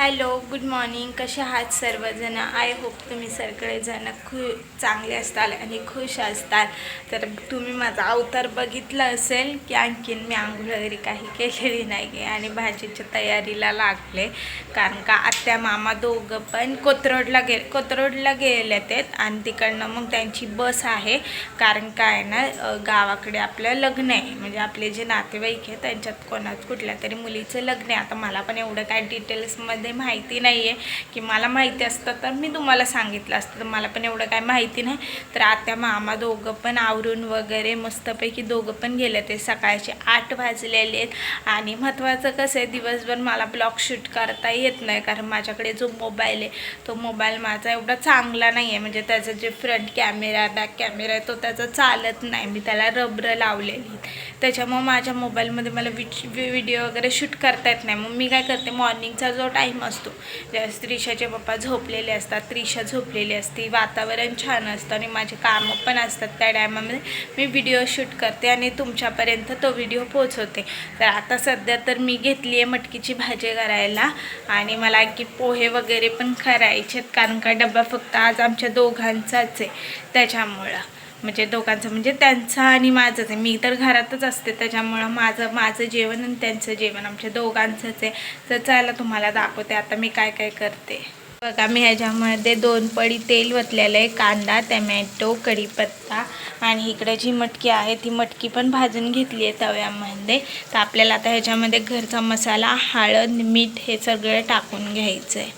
Hello good morning. कसे आहात सर्वजण? आय होप तुम्ही सगळेजण खू चांगले असताल आणि खुश असताल. तर तुम्ही माझा अवतार बघितला असेल की आणखीन मी आंघोळ वगैरे काही केलेली नाही आहे आणि भाजीच्या तयारीला लागले. कारण का आत्या मामा दोघं पण कोथरोडला गे कोथरोडला गेले आहेत आणि तिकडनं मग त्यांची बस आहे. कारण काय ना गावाकडे आपलं लग्न आहे. म्हणजे आपले जे नातेवाईक आहे त्यांच्यात कोणाच कुठल्या तरी मुलीचं लग्न आहे. आता मला पण एवढं काय डिटेल्समध्ये माहिती नाही आहे की मला माहिती असतं तर मी तुम्हाला सांगितलं असतं. तर मला पण एवढं काय माहिती नाही. तर आता मामा दोघं पण आवरून वगैरे मस्तपैकी दोघं पण गेले ते सकाळचे आठ वाजलेले आहेत. आणि महत्त्वाचं कसं आहे दिवसभर मला ब्लॉग शूट करता येत नाही कारण माझ्याकडे जो मोबाईल आहे तो मोबाईल माझा एवढा चांगला नाही आहे म्हणजे त्याचा जे फ्रंट कॅमेरा बॅक कॅमेरा आहे तो त्याचा चालत नाही. मी त्याला रबर लावलेली आहेत. त्याच्यामुळं माझ्या मोबाईलमध्ये मला विच व्हिडिओ वगैरे शूट करता येत नाही. मग मी काय करते मॉर्निंगचा जो टाईम असतो. ज्यावेळेस त्रिशाचे पप्पा झोपलेले असतात त्रिशा झोपलेली असते वातावरण छान असतं आणि माझे कामं पण असतात त्या टायमामध्ये मी व्हिडिओ शूट करते आणि तुमच्यापर्यंत तो व्हिडिओ पोचवते तर आता सध्या तर मी घेतली आहे मटकीची भाजी करायला आणि मला आणखी पोहे वगैरे पण करायचे आहेत कारण का डबा फक्त आज आमच्या दोघांचाच आहे. त्याच्यामुळं. म्हणजे दोघांचं म्हणजे त्यांचं आणि माझंच आहे. मी तर घरातच असते त्याच्यामुळं माझं माझं जेवण आणि त्यांचं जेवण. आमच्या दोघांचंच आहे. तर चला तुम्हाला दाखवते आता मी काय काय करते. बघा मी ह्याच्यामध्ये दोन पडी तेल वतलेलं आहे. कांदा टमॅटो कढीपत्ता आणि इकडे जी मटकी आहे ती मटकी पण भाजून घेतली आहे तव्यामध्ये. तर आपल्याला आता ह्याच्यामध्ये घरचा मसाला हळद मीठ हे सगळं टाकून घ्यायचं आहे.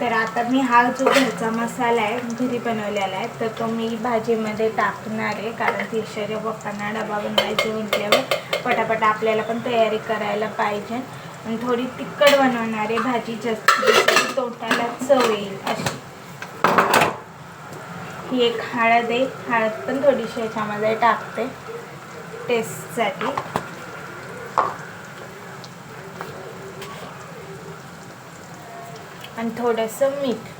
तर आता मी हा जो घरचा मसाला आहे घरी बनवलेला आहे तर तो मी भाजीमध्ये टाकणार आहे कारण तिरशाच्या पप्पांना डबा बनवायचे म्हटल्यावर पटापट आपल्याला पण तयारी करायला पाहिजे. आणि थोडी तिखट बनवणार आहे भाजी जास्त तोटाला चव येईल अशी. ही एक हळद आहे हळद पण थोडीशी ह्याच्यामध्ये टाकते टेस्टसाठी आणि थोडंसं मीठ.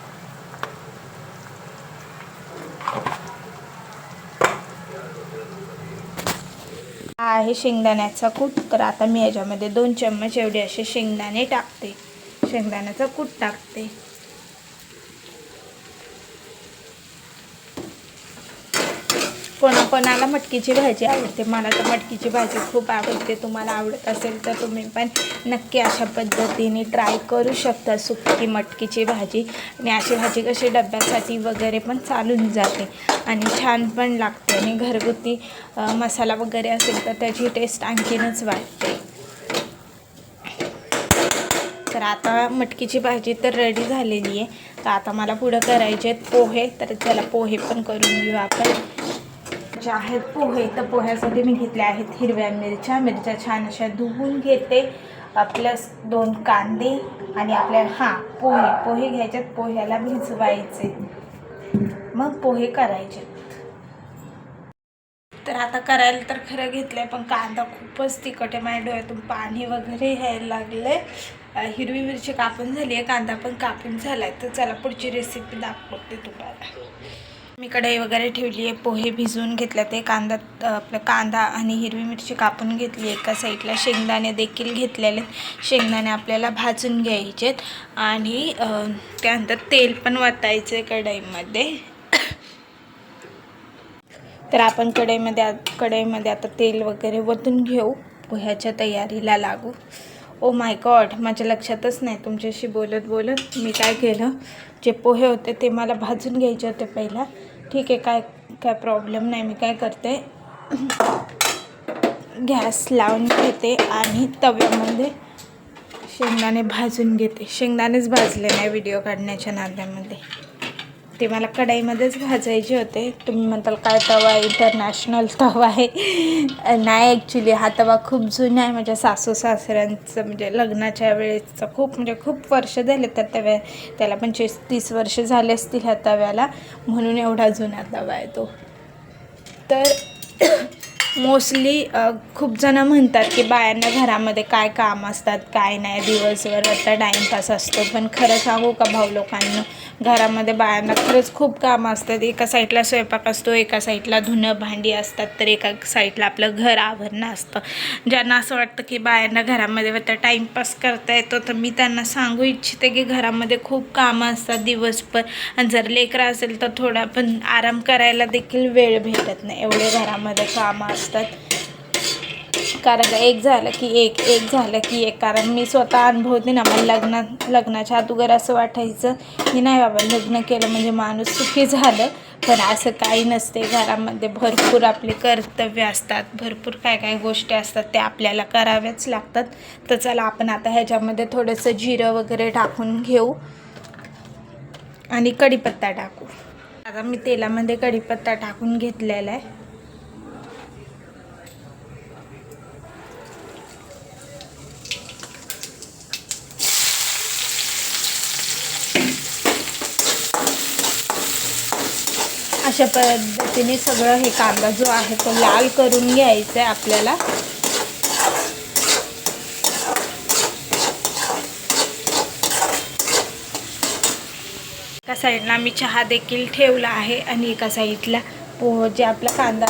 हा आहे शेंगदाण्याचा कूट तर आता मी याच्यामध्ये दोन चम्मच एवढे असे शेंगदाणे टाकते. शेंगदाण्याचा कूट टाकते. कोणाकोणाला मटकीची भाजी आवडते. मला तर मटकीची भाजी खूप आवडते. तुम्हाला आवडत असेल तर तुम्ही पण नक्की अशा पद्धतीने ट्राय करू शकता सुकी मटकीची भाजी. आणि अशी भाजी कशी डब्यासाठी वगैरे पण चालून जाते. आणि छान पण लागते. आणि घरगुती मसाला वगैरे असेल तर त्याची टेस्ट आणखीनच वाढते. तर आता मटकीची भाजी तर रेडी झालेली आहे. तर आता मला पुढं करायचे आहेत पोहे. तर चला पोहे पण करून घेऊ आपण. जे आहेत पोहे तर पोह्यासाठी मी घेतले आहेत हिरव्या मिरच्या. मिरच्या छान अशा धुवून घेते. प्लस दोन कांदे आणि आपल्या हां पोहे. पोहे घ्यायच्यात पोह्याला भिजवायचे. मग पोहे करायचे. तर आता करायला तर खरं घेतलं आहे पण कांदा खूपच तिखट आहे. माझ्या डोळ्यातून पाणी वगैरे यायला लागलं आहे हिरवी मिरची कापून झाली आहे कांदा पण कापून झाला आहे तर चला पुढची रेसिपी दाखवते तुम्हाला. मी कढई वगैरे ठेवली आहे पोहे भिजवून घेतले ते कांदा आपलं कांदा आणि हिरवी मिरची कापून घेतली एका साईडला शेंगदाणे देखील घेतलेले शेंगदाणे आपल्याला भाजून घ्यायचेत आणि त्यानंतर तेल पण वाटायचं आहे कढईमध्ये. तर आपण कढईमध्ये कढईमध्ये आता तेल वगैरे वतून घेऊ. पोह्याच्या तयारीला लागू. ओ माय गॉड माझ्या लक्षातच नाही तुमच्याशी बोलत बोलत मी काय केलं? जे पोहे होते ते मला भाजून घ्यायचे होते पहिला. ठीक आहे काय काय प्रॉब्लेम नाही मी काय करते? गॅस लावून घेते आणि तव्यामध्ये शेंगदाणे भाजून घेते. शेंगदाणेच भाजले नाही व्हिडिओ काढण्याच्या नाद्यामध्ये ते मला कढाईमध्येच भाजायचे होते. तुम्ही म्हणताल काय तवा आहे? इंटरनॅशनल तवा आहे. नाही ॲक्च्युली हा तवा खूप जुना आहे. माझ्या सासू सासऱ्यांचं म्हणजे लग्नाच्या वेळेचं खूप म्हणजे खूप वर्ष झाले त्या तव्या त्याला पंचवीस तीस वर्ष झाले असतील ह्या तव्याला. म्हणून एवढा जुना तवा आहे तो. तर मोस्टली खूप जण म्हणतात की बायांना घरामध्ये काय काम असतात काय नाही. दिवसभर आता टाईमपास असतो. पण खरं सांगू का भाऊ लोकांना? घरामध्ये बायांना खरंच खूप कामं असतात. एका साईडला स्वयंपाक असतो एका साईडला धुणं भांडी असतात तर एका साईडला आपलं घर आवरणं असतं. ज्यांना असं वाटतं की बायांना घरामध्ये आता टाईमपास करता येतो तर मी त्यांना सांगू इच्छिते की घरामध्ये खूप कामं असतात दिवसभर. आणि जर लेकरं असेल तर थोडा पण आराम करायला देखील वेळ भेटत नाही. एवढे घरामध्ये कामं असतात. कारण का एक झालं की एक एक झालं की एक. कारण मी स्वतः अनुभवते ना मला लग्नात लग्नाच्या अगोदर असं वाटायचं की नाही बाबा लग्न केलं म्हणजे माणूस सुखी झालं. पण असं काही नसते. घरामध्ये भरपूर आपले कर्तव्य असतात. भरपूर काय काय गोष्टी असतात. त्या आपल्याला कराव्याच लागतात. तर चला आपण आता ह्याच्यामध्ये थोडंसं जिरं वगैरे टाकून घेऊ आणि कढीपत्ता टाकू. आता मी तेलामध्ये कढीपत्ता टाकून घेतलेला आहे. अशा पद्धतीने सगळं हे कांदा जो आहे तो लाल करून घ्यायचा आहे आपल्याला. एका साईडला मी चहा देखील ठेवला आहे आणि एका साईडला पोह जे आपला कांदा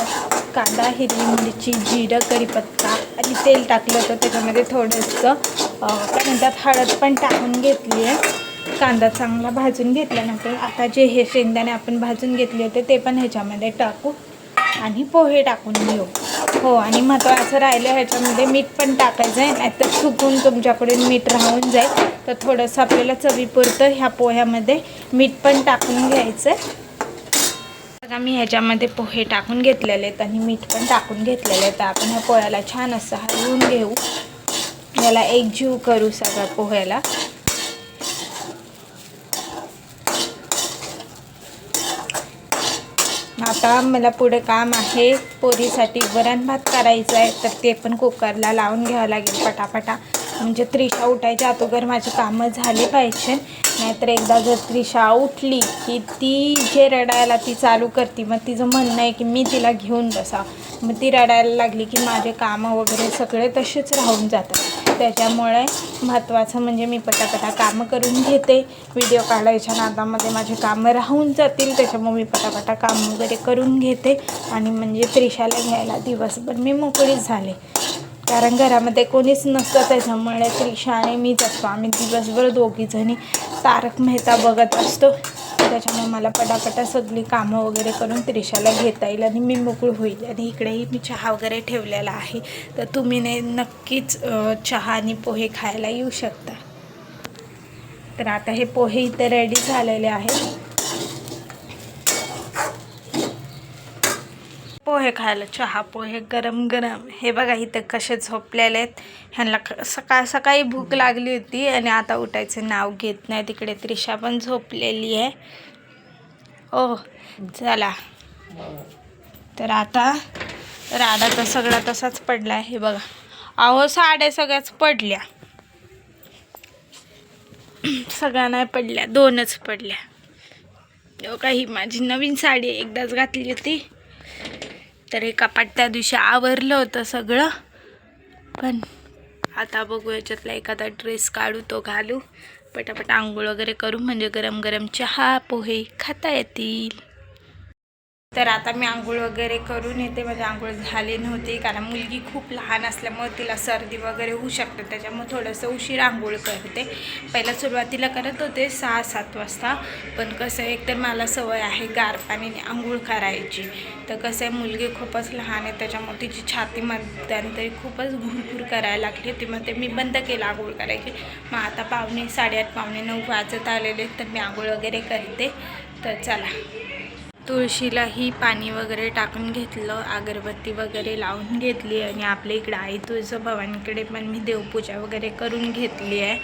कांदा हिरवी मिरची जिरं कढीपत्ता आणि तेल टाकलं होतं. त्याच्यामध्ये थोडंसं काय म्हणतात हळद पण टाकून घेतली आहे. कांदा चांगला भाजून घेतल्यानंतर आता जे हे शेंगदाणे आपण भाजून घेतले होते ते पण ह्याच्यामध्ये टाकू आणि पोहे टाकून घेऊ. हो आणि महत्त्वाचं राहिलं ह्याच्यामध्ये मीठ पण टाकायचं आहे नाहीतर चुकून तुमच्याकडे मीठ राहून जाईल. तर थोडंसं आपल्याला चवीपुरतं ह्या पोह्यामध्ये मीठ पण टाकून घ्यायचं आहे. बघा मी ह्याच्यामध्ये पोहे टाकून घेतलेले आहेत आणि मीठ पण टाकून घेतलेले आहेत. तर आपण ह्या पोह्याला छान असं हलवून घेऊ. याला एकजीव करू सगळ्या पोह्याला. आता मला पुढे काम आहे. पोरीसाठी वरण भात करायचं आहे. तर ते पण कुकरला लावून घ्यावं लागेल पटापटा. म्हणजे त्रिशा उठायच्या अगोदर माझी कामं झाली पाहिजे. नाहीतर एकदा जर त्रिशा उठली की ती जे रडायला ती चालू करते मग तिचं म्हणणं आहे की मी तिला घेऊन बसा. मग ती रडायला लागली की माझे कामं वगैरे सगळे तसेच राहून जातात. त्याच्यामुळे महत्त्वाचं म्हणजे मी पटापटा कामं करून घेते. व्हिडिओ काढायच्या नादामध्ये माझे कामं राहून जातील त्याच्यामुळे मी पटापटा काम वगैरे करून घेते. आणि म्हणजे त्रिशाला घ्यायला दिवसभर मी मोकळीच झाले. कारण घरामध्ये कोणीच नसतं त्याच्यामुळे त्रिशा आणि मीच असतो. आम्ही दिवसभर दोघीजणी तारक मेहता बघत असतो. त्याच्यामुळे मला पटापटा सगळी कामं वगैरे करून त्रिशाला घेता येईल आणि मी मोकळ होईल. आणि इकडेही मी चहा वगैरे ठेवलेला आहे. तर तुम्ही ने नक्कीच चहा आणि पोहे खायला येऊ शकता. तर आता हे पोहे इथे रेडी झालेले आहेत. पोहे खायला चहा पोहे गरम गरम. हे बघा इथं कसे झोपलेले आहेत. ह्यांना क- सकाळ सकाळी भूक लागली होती आणि आता उठायचं नाव घेत नाही. तिकडे त्रिशा पण झोपलेली आहे. ओ चला. तर आता राडा तर सगळा तसाच पडला आहे हे बघा. अहो साड्या सगळ्याच पडल्या. सगळ्या नाही पडल्या दोनच पडल्या. हो काही माझी नवीन साडी एकदाच घातली होती. तर हे कपाट त्या दिवशी आवरलं होतं सगळं. पण आता बघू याच्यातला एखादा ड्रेस काढू तो घालू. पटापट आंघोळ वगैरे करू म्हणजे गरम गरम चहा पोहे खाता येतील. तर आता मी आंघोळ वगैरे करून येते. म्हणजे आंघोळ झाली नव्हती. कारण मुलगी खूप लहान असल्यामुळे तिला सर्दी वगैरे होऊ शकते. त्याच्यामुळे थोडंसं उशीर आंघोळ करते. पहिला सुरुवातीला करत होते सहा सात वाजता. पण कसं आहे एकतर मला सवय आहे गार पाण्याने आंघोळ करायची. तर कसं आहे मुलगी खूपच लहान आहे. त्याच्यामुळे तिची छाती मध्यंतरी खूपच घुरघुर करायला लागली होती. मग ते मी बंद केलं आंघोळ करायची. मग आता पावणे साडेआठ पावणे नऊ वाजत आलेले तर मी आंघोळ वगैरे करते. तर चला. तुळशीलाही पाणी वगैरे टाकून घेतलं अगरबत्ती वगैरे लावून घेतली आणि आपल्या इकडे आई तुळजाभवानीकडे पण मी देवपूजा वगैरे करून घेतली आहे.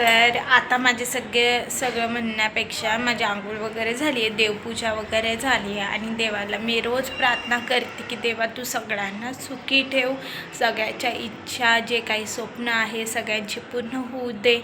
तर आता माझे सगळे सगळं म्हणण्यापेक्षा माझी आंघोळ वगैरे झाली आहे देवपूजा वगैरे झाली आहे आणि देवाला मी रोज प्रार्थना करते की देवा तू सगळ्यांना सुखी ठेव सगळ्याच्या इच्छा जे काही स्वप्न आहे सगळ्यांची पूर्ण होऊ दे.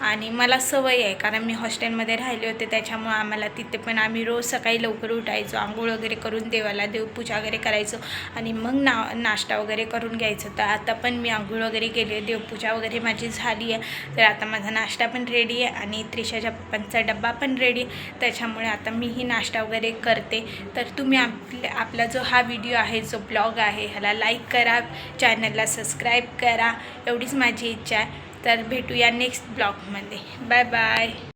आणि मला सवय आहे कारण मी हॉस्टेलमध्ये राहिले होते त्याच्यामुळे आम्हाला तिथे पण आम्ही रोज सकाळी लवकर उठायचो आंघोळ वगैरे करून देवाला देवपूजा वगैरे करायचो आणि मग ना नाश्ता वगैरे करून घ्यायचो. तर आता पण मी आंघोळ वगैरे केली आहे देवपूजा वगैरे माझी झाली आहे. तर आता माझा नाश्ता पण रेडी आहे आणि त्रिशाच्या पप्पांचा डब्बा पण रेडी आहे. त्याच्यामुळे आता मीही नाश्ता वगैरे करते. तर तुम्ही आपल्या आपला जो हा व्हिडिओ आहे जो ब्लॉग आहे ह्याला लाईक करा. चॅनलला सबस्क्राईब करा. एवढीच माझी इच्छा आहे. तर भेटूया नेक्स्ट ब्लॉगमध्ये बाय बाय